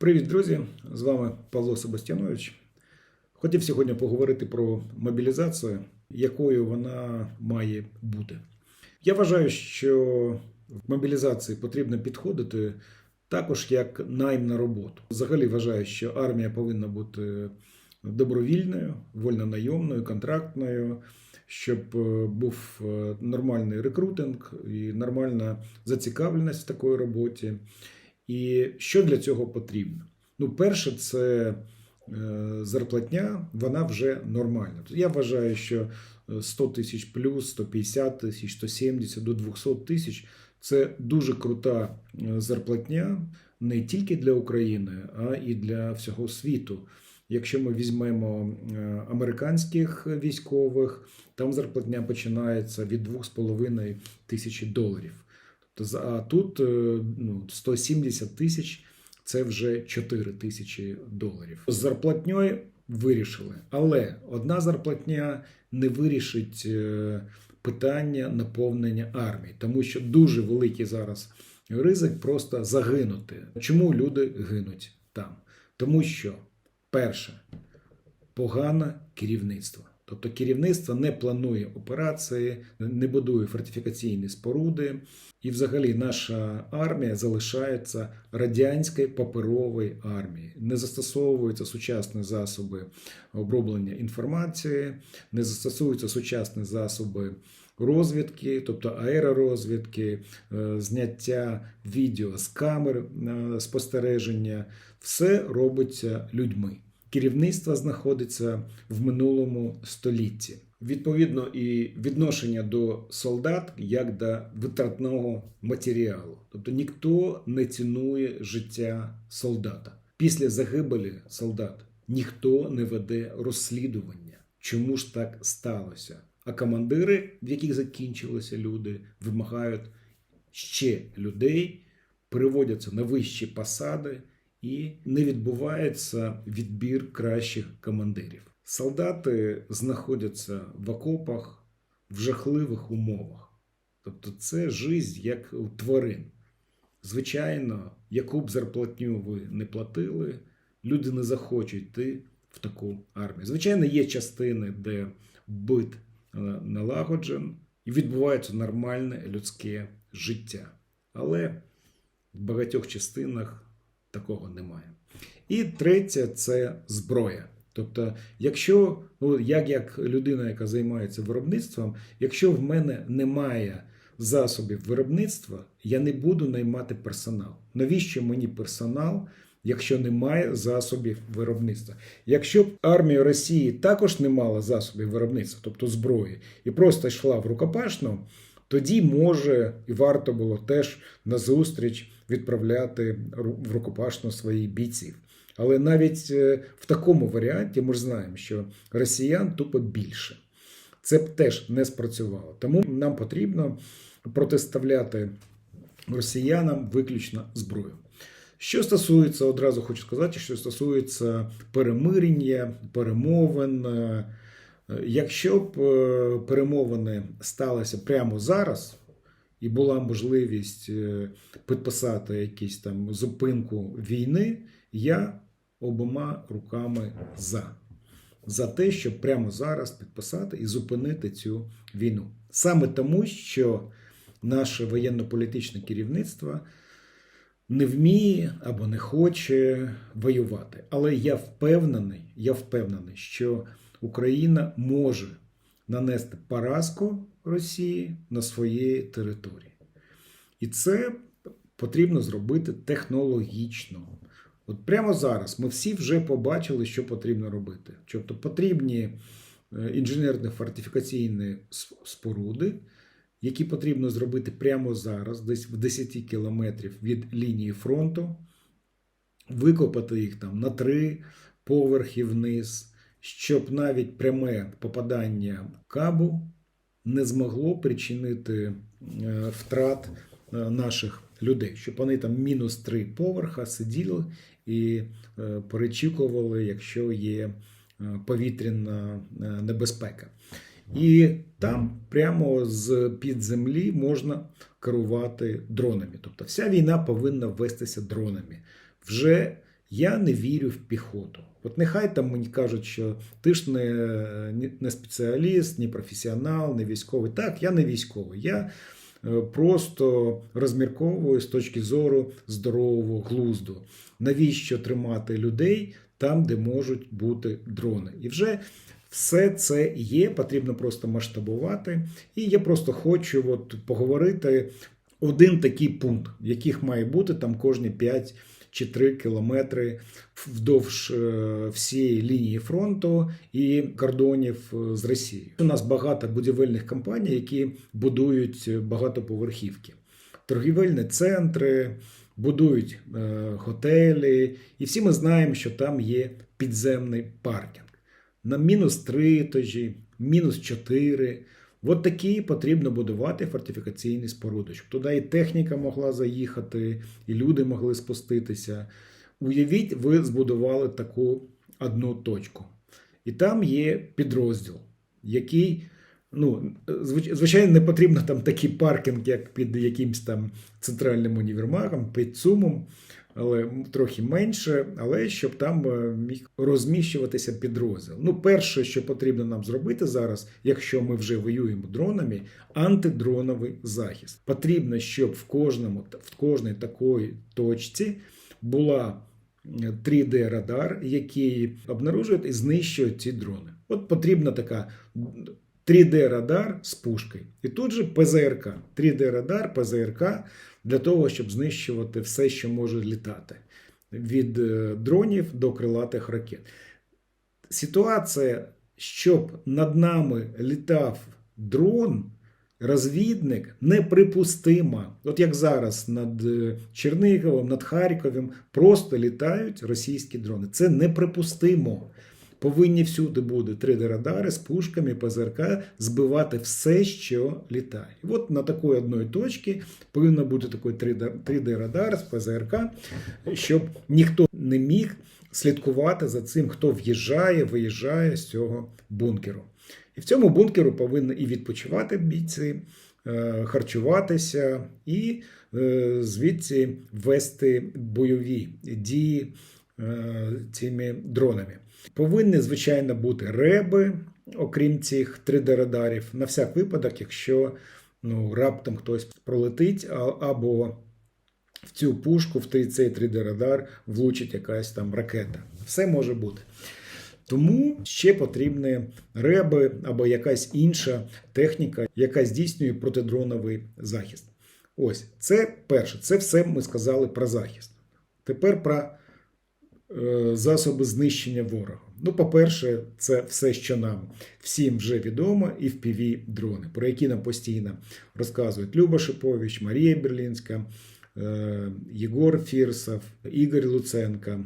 Привіт, друзі! З вами Павло Себастьянович. Хотів сьогодні поговорити про мобілізацію, якою вона має бути. Я вважаю, що в мобілізації потрібно підходити також як найм на роботу. Взагалі вважаю, що армія повинна бути добровільною, вольнонайомною, контрактною, щоб е, був е, нормальний рекрутинг і нормальна зацікавленість в такої роботі. І що для цього потрібно? Ну, перше, це е, зарплатня, вона вже нормальна. Я вважаю, що е, 100 тисяч плюс, 150 тисяч, 170 до 200 тисяч це дуже крута е, зарплатня не тільки для України, а і для всього світу. Якщо ми візьмемо е, американських військових, там зарплатня починається від 2,5 тисячі доларів. А тут е, ну, 170 тисяч це вже 4 тисячі доларів. З зарплатньою вирішили, але одна зарплатня не вирішить е, питання наповнення армії, тому що дуже великий зараз ризик просто загинути. Чому люди гинуть там? Тому що, перше, погане керівництво. Тобто керівництво не планує операції, не будує фортифікаційні споруди, і взагалі наша армія залишається радянською паперовою армією. Не застосовуються сучасні засоби оброблення інформації, не застосовуються сучасні засоби розвідки, тобто аеророзвідки, е, зняття відео з камер е, спостереження. Все робиться людьми. Керівництво знаходиться в минулому столітті. Відповідно, і відношення до солдат як до витратного матеріалу. Тобто ніхто не цінує життя солдата. Після загибелі солдат ніхто не веде розслідування. Чому ж так сталося? А командири, в яких закінчилися люди, вимагають ще людей, переводяться на вищі посади, і не відбувається відбір кращих командирів. Солдати знаходяться в окопах в жахливих умовах. Тобто це жизнь як у тварин. Звичайно, яку б зарплатню ви не платили, люди не захочуть йти в таку армію. Звичайно, є частини, де бит е, налагоджен і відбувається нормальне людське життя. Але в багатьох частинах такого немає. І третє це зброя. Тобто, якщо ну, як, як людина, яка займається виробництвом, якщо в мене немає засобів виробництва, я не буду наймати персонал. Навіщо мені персонал, якщо немає засобів виробництва? Якщо б армія Росії також не мала засобів виробництва, тобто зброї, і просто йшла в рукопашну, тоді може і варто було теж на зустріч відправляти в рукопашну своїх бійців. Але навіть е, в такому варіанті ми ж знаємо, що росіян тупо більше. Це б теж не спрацювало. Тому нам потрібно протиставляти росіянам виключно зброю. Що стосується, одразу хочу сказати, що стосується перемирення, перемовин. е, Якщо б е, перемовини сталися прямо зараз, і була можливість е, підписати якусь там зупинку війни, я обома руками за. За те, щоб прямо зараз підписати і зупинити цю війну. Саме тому, що наше воєнно-політичне керівництво не вміє або не хоче воювати. Але я впевнений, я впевнений, що Україна може нанести поразку Росії на своїй території. І це потрібно зробити технологічно. От прямо зараз ми всі вже побачили, що потрібно робити. Тобто потрібні е, інженерно-фортифікаційні споруди, які потрібно зробити прямо зараз, десь в 10 кілометрів від лінії фронту, викопати їх там на три поверхи вниз, щоб навіть пряме попадання кабу не змогло причинити е, втрат е, наших людей, щоб вони там мінус три поверха сиділи і е, перечікували, якщо є повітряна небезпека. І там прямо з під землі можна керувати дронами. Тобто вся війна повинна вестися дронами. Вже Я не вірю в піхоту. От нехай там мені кажуть, що ти ж не, не спеціаліст, не професіонал, не військовий. Так, я не військовий. Я е, просто розмірковую з точки зору здорового глузду. Навіщо тримати людей там, де можуть бути дрони? І вже все це є, потрібно просто масштабувати. І я просто хочу от поговорити один такий пункт, яких має бути там кожні 5 чи 3 кілометри вдовж е, всієї лінії фронту і кордонів е, з Росією. У нас багато будівельних компаній, які будують багатоповерхівки, торгівельні центри, будують е, готелі, і всі ми знаємо, що там є підземний паркінг на мінус 3 етажі, мінус 4. От такі потрібно будувати фортифікаційні споруди, щоб туди і техніка могла заїхати, і люди могли спуститися. Уявіть, ви збудували таку одну точку. І там є підрозділ, який, ну, звич- звичайно, не потрібно там такий паркінг, як під якимсь там центральним універмагом, під сумом, але трохи менше, але щоб там е, міг розміщуватися підрозділ. Ну, перше, що потрібно нам зробити зараз, якщо ми вже воюємо дронами, антидроновий захист. Потрібно, щоб в кожному в кожній такої точці була 3D-радар, який обнаружує і знищує ці дрони. От потрібна така 3D-радар з пушкою. І тут же ПЗРК. 3D-радар, ПЗРК для того, щоб знищувати все, що може літати. Від е, дронів до крилатих ракет. Ситуація, щоб над нами літав дрон, розвідник, неприпустима. От як зараз над е, Черниговим, над Харковом просто літають російські дрони. Це неприпустимо. Повинні всюди бути 3D-радари з пушками ПЗРК збивати все, що літає. От на такої одної точці повинно бути такий 3D-радар з ПЗРК, щоб ніхто не міг слідкувати за цим, хто в'їжджає, виїжджає з цього бункеру. І в цьому бункеру повинні і відпочивати бійці, е, харчуватися, і е, звідси вести бойові дії цими дронами. Повинні, звичайно, бути реби, окрім цих 3D-радарів, на всяк випадок, якщо ну, раптом хтось пролетить, або в цю пушку, в цей 3D-радар влучить якась там ракета. Все може бути. Тому ще потрібні реби або якась інша техніка, яка здійснює протидроновий захист. Ось це перше. Це все ми сказали про захист. Тепер про е, засоби знищення ворога. Ну, по-перше, це все, що нам всім вже відомо, і впіві дрони, про які нам постійно розказують Люба Шипович, Марія Берлінська, е, Єгор Фірсов, Ігор Луценко.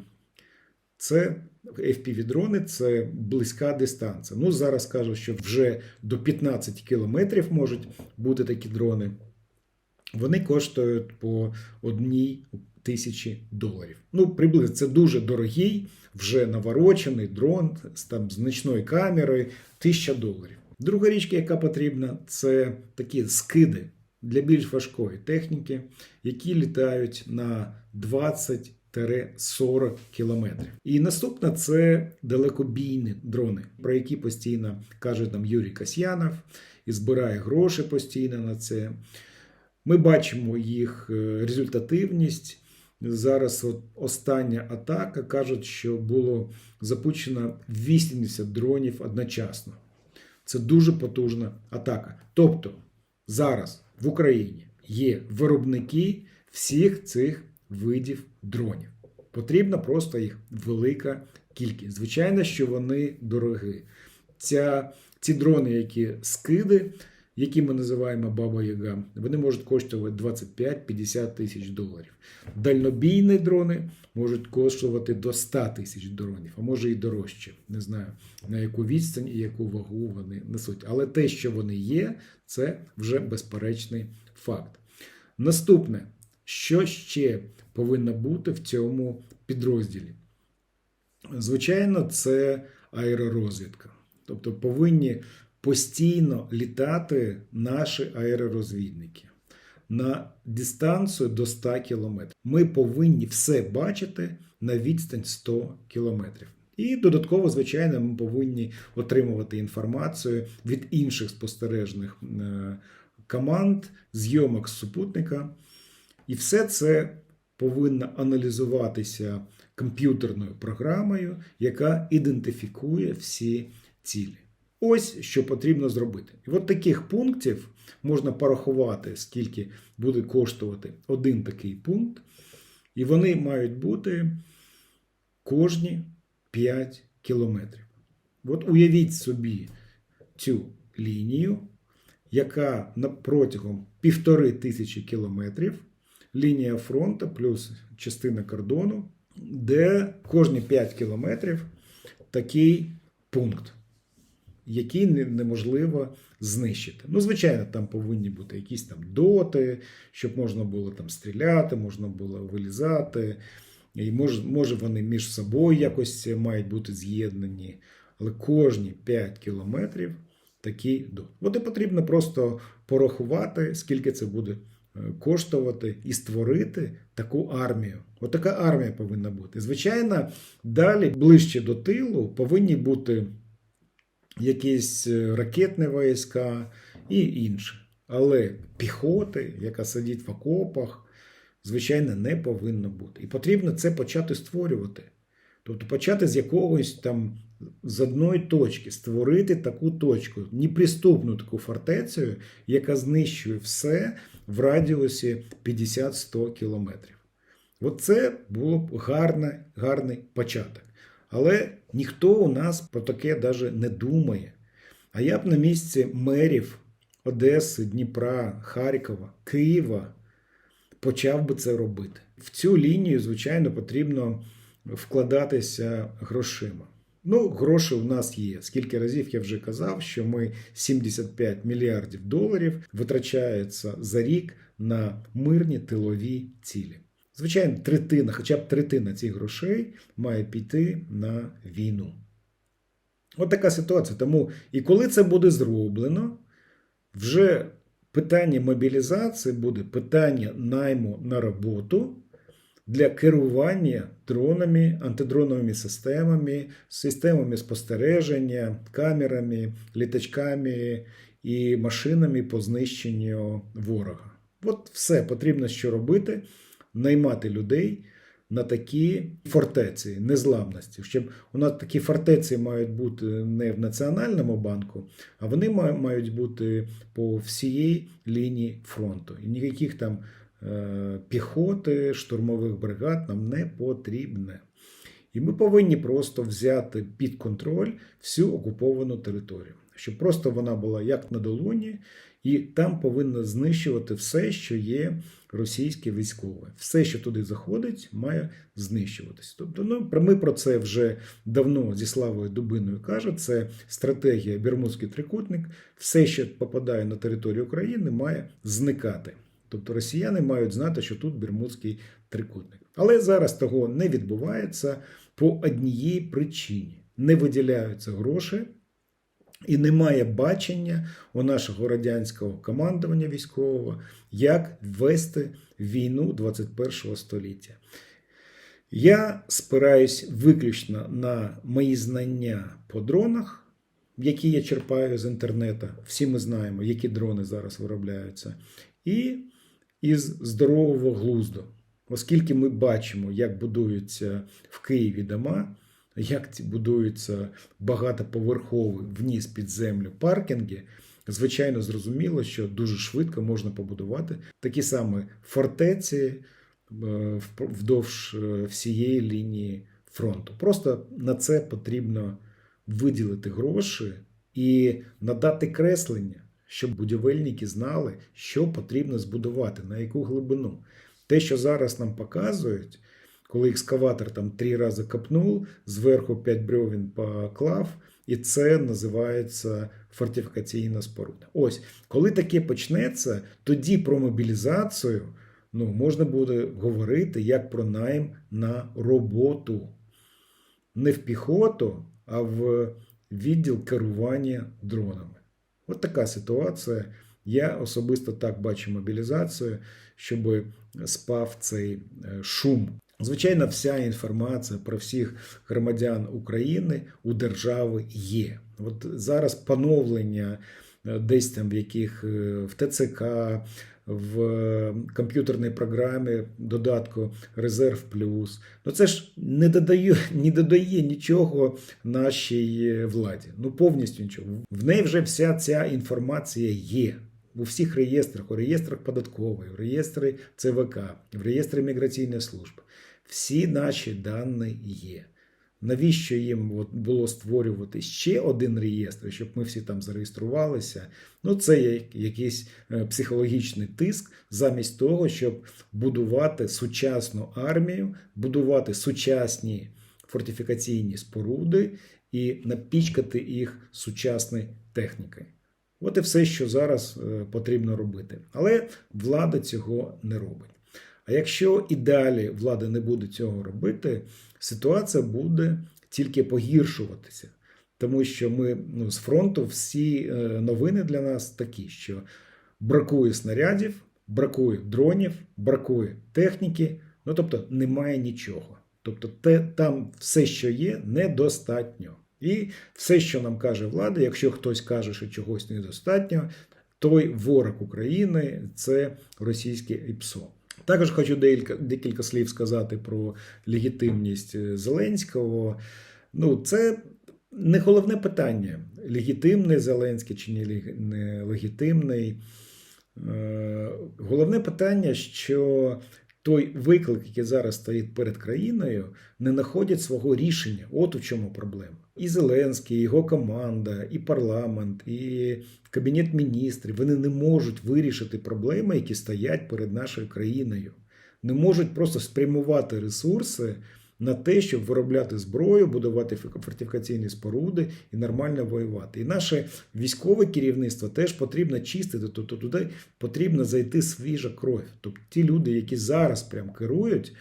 Це FPV-дрони це близька дистанція. Ну, зараз кажуть, що вже до 15 кілометрів можуть бути такі дрони. Вони коштують по одній тисячі доларів. Ну, приблизно це дуже дорогий, вже наворочений дрон з там значною камерою, тисяча доларів. Друга річ, яка потрібна, це такі скиди для більш важкої техніки, які літають на 20 40 кілометрів. І наступне це далекобійні дрони, про які постійно каже там Юрій Касьянов і збирає гроші постійно на це. Ми бачимо їх е, результативність. Зараз от остання атака кажуть, що було запущено 80 дронів одночасно. Це дуже потужна атака. Тобто зараз в Україні є виробники всіх цих видів дронів. Потрібна просто їх велика кількість. Звичайно, що вони дорогі. Ця, ці дрони, які скиди, які ми називаємо Баба Яга, вони можуть коштувати 25-50 тисяч доларів. Дальнобійні дрони можуть коштувати до 100 тисяч дронів, а може і дорожче. Не знаю на яку відстань і яку вагу вони несуть. Але те, що вони є, це вже безперечний факт. Наступне, що ще повинно бути в цьому підрозділі? Звичайно, це аеророзвідка. Тобто повинні постійно літати наші аеророзвідники на дистанцію до 100 км. Ми повинні все бачити на відстань 100 кілометрів. І додатково, звичайно, ми повинні отримувати інформацію від інших спостережних е, команд, зйомок супутника. І все це повинно аналізуватися комп'ютерною програмою, яка ідентифікує всі цілі. Ось що потрібно зробити. І от таких пунктів можна порахувати, скільки буде коштувати один такий пункт. І вони мають бути кожні 5 кілометрів. От уявіть собі цю лінію, яка протягом півтори тисячі кілометрів, лінія фронту плюс частина кордону, де кожні 5 кілометрів такий пункт, який неможливо знищити. Ну, звичайно, там повинні бути якісь там доти, щоб можна було там стріляти, можна було вилізати. І може, може вони між собою якось мають бути з'єднані. Але кожні 5 кілометрів такий дот. От потрібно просто порахувати, скільки це буде е, коштувати, і створити таку армію. От така армія повинна бути. Звичайно, далі ближче до тилу повинні бути якісь е, ракетні війська і інше. Але піхоти, яка сидить в окопах, звичайно, не повинно бути. І потрібно це почати створювати. Тобто почати з якогось там з одної точки, створити таку точку, неприступну таку фортецю, яка знищує все в радіусі 50-100 кілометрів. От це було б гарне, гарний початок. Але ніхто у нас про таке навіть не думає. А я б на місці мерів Одеси, Дніпра, Харкова, Києва почав би це робити. В цю лінію, звичайно, потрібно вкладатися грошима. Ну, гроші у нас є. Скільки разів я вже казав, що ми 75 мільярдів доларів витрачається за рік на мирні тилові цілі. Звичайно, третина, хоча б третина цих грошей має піти на війну. От така ситуація. Тому і коли це буде зроблено, вже питання мобілізації буде питання найму на роботу для керування дронами, антидроновими системами, системами спостереження, камерами, літачками і машинами по знищенню ворога. От все потрібно що робити: наймати людей на такі фортеці незламності. Щоб у нас такі фортеці мають бути не в Національному банку, а вони мають бути по всієї лінії фронту. І ніяких там е, піхоти, штурмових бригад нам не потрібне. І ми повинні просто взяти під контроль всю окуповану територію, щоб просто вона була як на долоні, і там повинно знищувати все, що є російське військове. Все, що туди заходить, має знищуватись. Тобто, ну ми про це вже давно зі Славою Дубиною кажуть. Це стратегія Бермудський трикутник. Все, що попадає на територію України, має зникати. Тобто росіяни мають знати, що тут Бермудський трикутник. Але зараз того не відбувається по однієї причині: не виділяються гроші. І немає бачення у нашого радянського командування військового, як вести війну 21 століття. Я спираюсь виключно на мої знання по дронах, які я черпаю з інтернету. Всі ми знаємо, які дрони зараз виробляються, і із здорового глузду. Оскільки ми бачимо, як будуються в Києві дома, як ці будуються багатоповерхові вниз під землю паркінги, звичайно, зрозуміло, що дуже швидко можна побудувати такі самі фортеці е, вдовж е, всієї лінії фронту. Просто на це потрібно виділити гроші і надати креслення, щоб будівельники знали, що потрібно збудувати, на яку глибину. Те, що зараз нам показують, коли екскаватор там три рази копнув, зверху п'ять брьовін поклав, і це називається фортифікаційна споруда. Ось, коли таке почнеться, тоді про мобілізацію ну, можна буде говорити як про найм на роботу. Не в піхоту, а в відділ керування дронами. От така ситуація. Я особисто так бачу мобілізацію, щоб спав цей е, шум Звичайно, вся інформація про всіх громадян України у держави є. От зараз поновлення е, десь там в яких е, в ТЦК, в комп'ютерній програмі додатку Резерв Плюс. Ну це ж не додає, не додає нічого нашій е, владі. Ну повністю нічого. В неї вже вся ця інформація є. У всіх реєстрах, у реєстрах податкової, в реєстрі ЦВК, в реєстрі міграційної служби. Всі наші дані є. Навіщо їм було створювати ще один реєстр, щоб ми всі там зареєструвалися? Ну, це як якийсь е, психологічний тиск, замість того, щоб будувати сучасну армію, будувати сучасні фортифікаційні споруди і напічкати їх сучасною технікою. От і все, що зараз е, потрібно робити. Але влада цього не робить. А якщо і далі влада не буде цього робити, ситуація буде тільки погіршуватися. Тому що ми ну, з фронту всі е, новини для нас такі, що бракує снарядів, бракує дронів, бракує техніки, ну тобто немає нічого. Тобто, те, там все, що є, недостатньо. І все, що нам каже влада, якщо хтось каже, що чогось недостатньо, той ворог України це російське ІПСО. Також хочу декілька, слів сказати про легітимність е, Зеленського. Ну, це не головне питання: легітимний Зеленський чи не легітимний. Е, Головне питання, що той виклик, який зараз стоїть перед країною, не знаходять свого рішення. От у чому проблема. І Зеленський, і його команда, і парламент, і кабінет міністрів вони не можуть вирішити проблеми, які стоять перед нашою країною. Не можуть просто спрямувати ресурси на те, щоб виробляти зброю, будувати фортифікаційні споруди і нормально воювати. І наше військове керівництво теж потрібно чистити, тобто туди потрібно зайти свіжа кров. Тобто ті люди, які зараз прям керують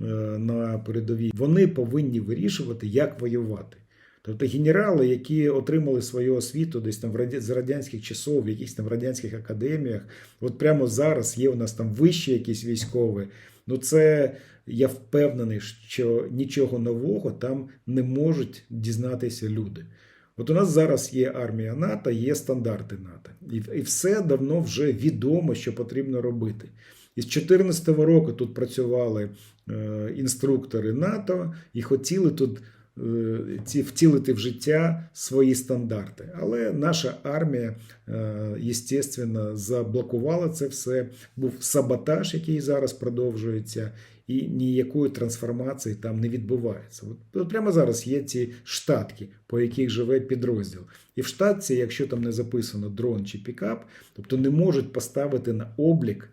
е, на передовій, вони повинні вирішувати, як воювати. Тобто генерали, які отримали свою освіту десь там з радянських часов, в якихось там радянських академіях, от прямо зараз є у нас там вищі якісь військові. Ну це я впевнений, що нічого нового там не можуть дізнатися люди. От у нас зараз є армія НАТО, є стандарти НАТО, і все давно вже відомо, що потрібно робити. І з 2014 року тут працювали е, інструктори НАТО і хотіли тут ці втілити в життя свої стандарти. Але наша армія, е, заблокувала це все. Був саботаж, який зараз продовжується і ніякої трансформації там не відбувається. От прямо зараз є ці штатки, по яких живе підрозділ. І в штатці, якщо там не записано дрон чи пікап, тобто не можуть поставити на облік.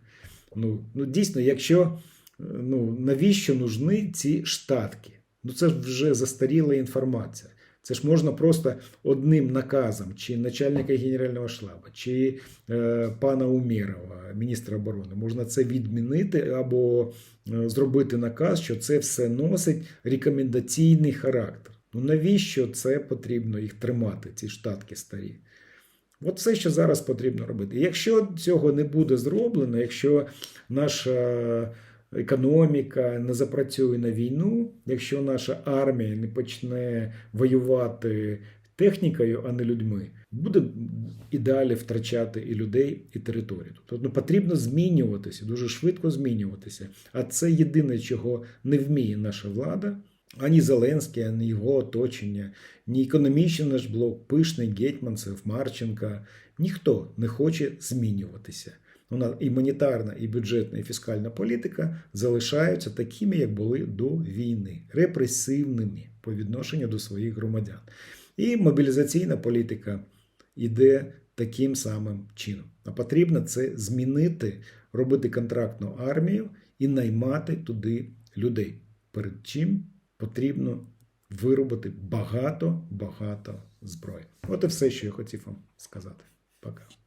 Ну, ну дійсно, якщо ну навіщо нужні ці штатки? Ну це ж вже застаріла інформація. Це ж можна просто одним наказом, чи начальника Генерального штабу, чи е, пана Умєрова, міністра оборони, можна це відмінити або е, зробити наказ, що це все носить рекомендаційний характер. Ну навіщо це потрібно їх тримати, ці штатки старі? От все, що зараз потрібно робити. Якщо цього не буде зроблено, якщо наша економіка не запрацює на війну, якщо наша армія не почне воювати технікою, а не людьми, буде і далі втрачати і людей, і територію. Тобто ну, потрібно змінюватися, дуже швидко змінюватися. А це єдине, чого не вміє наша влада. Ані Зеленський, ані його оточення, ні економічний наш блок, Пишний, Гетьманцев, Марченка. Ніхто не хоче змінюватися. Вона і монетарна, і бюджетна, і фіскальна політика залишаються такими, як були до війни, репресивними по відношенню до своїх громадян. І мобілізаційна політика йде таким самим чином. А потрібно це змінити, робити контрактну армію і наймати туди людей. Перед чим потрібно виробити багато-багато зброї. От і все, що я хотів вам сказати. Пока.